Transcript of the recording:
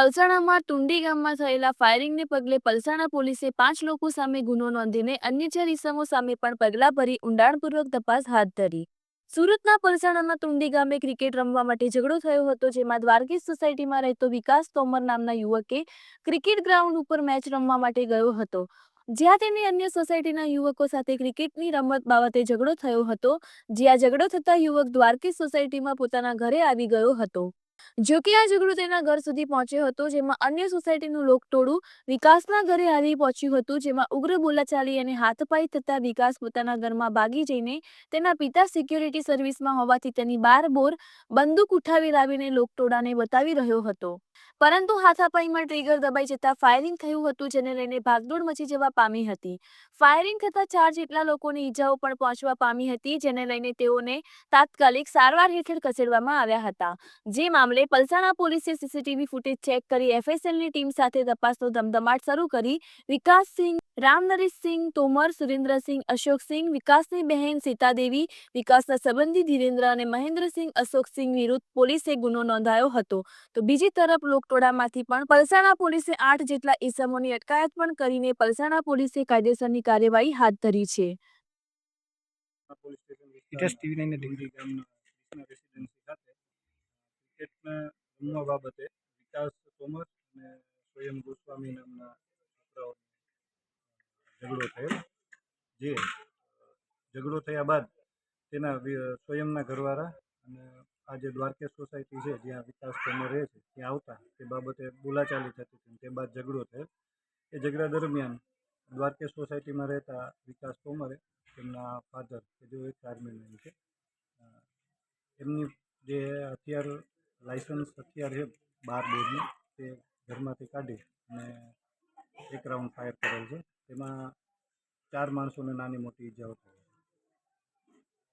પલસાણામાં ટુંડી ગામમાં થયેલા ફાયરિંગને પગલે પલસાણા પોલીસે પાંચ લોકો સામે ગુનો નોંધીને અન્ય ચાર ઇસમો સામે પણ પગલાં ભરી ઊંડાણપૂર્વક તપાસ હાથ ધરી. સુરતના પલસાણાના ટુંડી ગામે ક્રિકેટ રમવા માટે ઝઘડો થયો હતો, જેમાં દ્વારકેશ સોસાયટીમાં રહેતો વિકાસ તોમર નામના યુવકે ક્રિકેટ ગ્રાઉન્ડ ઉપર મેચ રમવા માટે ગયો હતો. જ્યાં તેની અન્ય સોસાયટીના યુવકો સાથે ક્રિકેટની રમત બાબતે ઝઘડો થયો હતો, જ્યાં ઝઘડો થતા યુવક દ્વારકેશ સોસાયટીમાં પોતાના ઘરે આવી ગયો હતો. જો કે આ ઝઘડો તેના ઘર સુધી પહોંચ્યો હતો, જેમાં અન્ય સોસાયટીનું લોકટોળું વિકાસના ઘરે આવી પહોંચ્યું હતું, જેમાં ઉગ્ર બોલાચાલી અને હાથપાઈ થતા વિકાસ પોતાના ઘરમાં ભાગી જઈને તેના પિતા સિક્યોરિટી સર્વિસમાં હોવાથી તેની બાર બોર બંદૂક ઉઠાવી લાવીને લોકટોળાને બતાવી રહ્યો હતો. પરંતુ હાથાપાઈમાં ટ્રિગર દબાઈ જતા ફાયરિંગ થયું હતું, જેને લઈને ભાગદોડ મચી જવા પામી હતી. ફાયરિંગ થતા ચાર જેટલા લોકોને ઈજાઓ પણ પહોંચવા પામી હતી, જેને લઈને તેઓને તાત્કાલિક સારવાર હેઠળ ખસેડવામાં આવ્યા હતા. જે મામલે પલસાણા પોલીસે સીસીટીવી ફૂટેજ ચેક કરી એફએસએલની ટીમ સાથે તપાસનો ધમધમાટ શરૂ કરી વિકાસસિંહ, રામનરેશસિંહ, તોમર, સુરેન્દ્રસિંહ, અશોકસિંહ, વિકાસની બહેન સીતાદેવી, વિકાસના સંબંધી ધીરેન્દ્ર અને મહેન્દ્રસિંહ અશોકસિંહ વિરુદ્ધ પોલીસે ગુનો નોંધાયો હતો. તો બીજી તરફ લોકટોળામાંથી પણ પલસાણા પોલીસે આઠ જેટલા ઈસમોની અટકાયત પણ કરીને પલસાણા પોલીસે કાયદેસરની કાર્યવાહી હાથ ધરી છે. રમવા બાબતે વિકાસ તોમર અને સ્વયં ગોસ્વામી નામના છોકરાઓ ઝઘડો થયેલ જે ઝઘડો થયા બાદ તેના સ્વયંના ઘરવાળા અને આ જે દ્વારકેશ સોસાયટી છે, જ્યાં વિકાસ તોમર રહે છે, ત્યાં આવતા તે બાબતે બોલાચાલી થતી હતી તે બાદ ઝઘડો થયો. એ ઝઘડા દરમિયાન દ્વારકેશ સોસાયટીમાં રહેતા વિકાસ તોમરે તેમના ફાધર કે જેઓ એક આર્મીમેન છે એમની જે હથિયાર લાઇસન્સ હથિયાર છે, બાર બોર્ડનું તે ઘરમાંથી કાઢી અને એક રાઉન્ડ ફાયર કરેલ છે. તેમાં ચાર માણસોને નાની મોટી ઈજાઓ થઈ